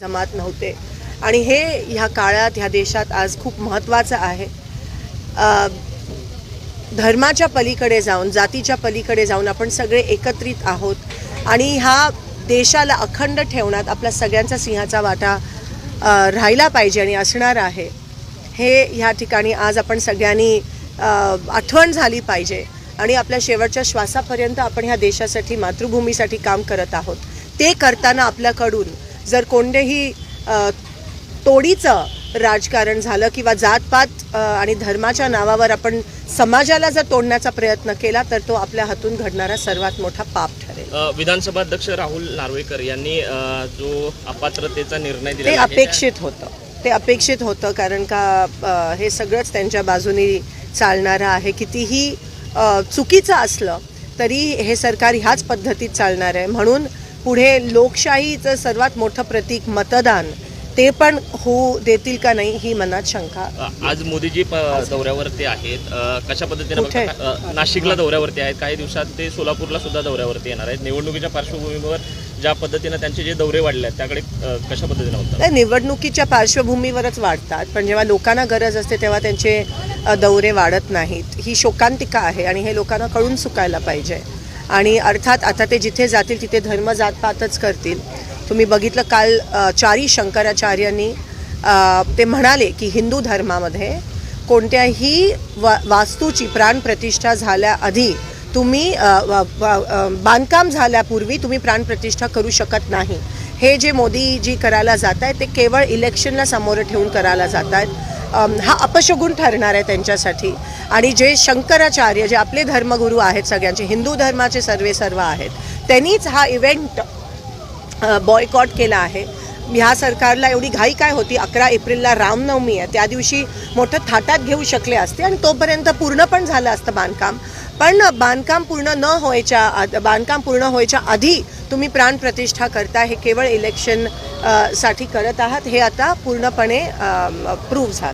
जमात नव्हते. आणि हे ह्या काळात ह्या देशात आज खूप महत्त्वाचं आहे. धर्माच्या पलीकडे जाऊन जातीच्या पलीकडे जाऊन आपण सगळे एकत्रित आहोत. आणि ह्या देशाला अखंड ठेवण्यात आपला सगळ्यांचा सिंहाचा वाटा राहिला पाहिजे आणि असणार आहे. हे ह्या ठिकाणी आज आपण सगळ्यांनी आठवण झाली पाहिजे. आणि आपल्या शेवटच्या श्वासापर्यंत आपण ह्या देशासाठी मातृभूमीसाठी काम करत आहोत. ते करताना आपल्याकडून जर कोणतेही तोडीचं राजकारण झालं किंवा जातपात आणि धर्माच्या नावावर आपण समाजाला जर तोडण्याचा प्रयत्न केला तर तो आपल्या हातून घडणारा सर्वात मोठा पाप ठरेल. विधानसभा अध्यक्ष राहुल नार्वेकर यांनी जो अपात्रतेचा निर्णय ते दिला अपेक्षित होतं. ते अपेक्षित होतं कारण का हे सगळंच त्यांच्या बाजूनी चालणारं आहे. कितीही चुकीचं असलं तरी हे सरकार ह्याच पद्धतीत चालणार आहे. म्हणून पुढे लोकशाहीचं सर्वात मोठं प्रतीक मतदान ते पण होऊ देतील का नाही ही मनात शंका. आज मोदीजी दौऱ्यावरती आहेत. कशा पद्धतीने नाशिकला दौऱ्यावरती आहेत. काही दिवसात ते सोलापूरला सुद्धा दौऱ्यावरती येणार आहेत. निवडणुकीच्या पार्श्वभूमीवर ज्या पद्धतीने त्यांचे जे दौरे वाढले आहेत त्याकडे कशा पद्धतीने बघतात ते निवडणुकीच्या पार्श्वभूमीवरच वाढतात. पण जेव्हा लोकांना गरज असते तेव्हा त्यांचे दौरे वाढत नाहीत. ही शोकांतिका आहे आणि हे लोकांना कळून चुकायला पाहिजे. आणि अर्थात आता ते जिथे जातील तिथे धर्म जातपातच करतील. तुम्ही बघितलं काल चारी शंकराचार्यांनी ते म्हणाले की हिंदू धर्मामध्ये कोणत्याही वा वास्तूची प्राणप्रतिष्ठा झाल्याआधी तुम्ही बांधकाम झाल्यापूर्वी तुम्ही प्राणप्रतिष्ठा करू शकत नाही. हे जे मोदीजी करायला जात आहेत ते केवळ इलेक्शनला समोर ठेवून करायला जात आहेत हा अपशगुन ठरणार आहे त्यांच्यासाठी. आणि जे शंकराचार्य जे आपले धर्मगुरू आहेत सगळ्यांचे हिंदू धर्माचे सर्वे सर्व आहेत त्यांनीच हा इव्हेंट बॉयकॉट केला आहे. ह्या सरकारला एवढी घाई काय होती? अकरा एप्रिलला रामनवमी आहे. त्या दिवशी मोठं थाटात घेऊ शकले असते आणि तोपर्यंत पूर्ण पण झालं असतं बांधकाम. पण बांधकाम पूर्ण न व्हायच्या बांधकाम पूर्ण व्हायच्या आधी तुम्ही प्राणप्रतिष्ठा करता हे केवळ इलेक्शनसाठी करत आहात हे आता पूर्णपणे प्रूव्ह झालं.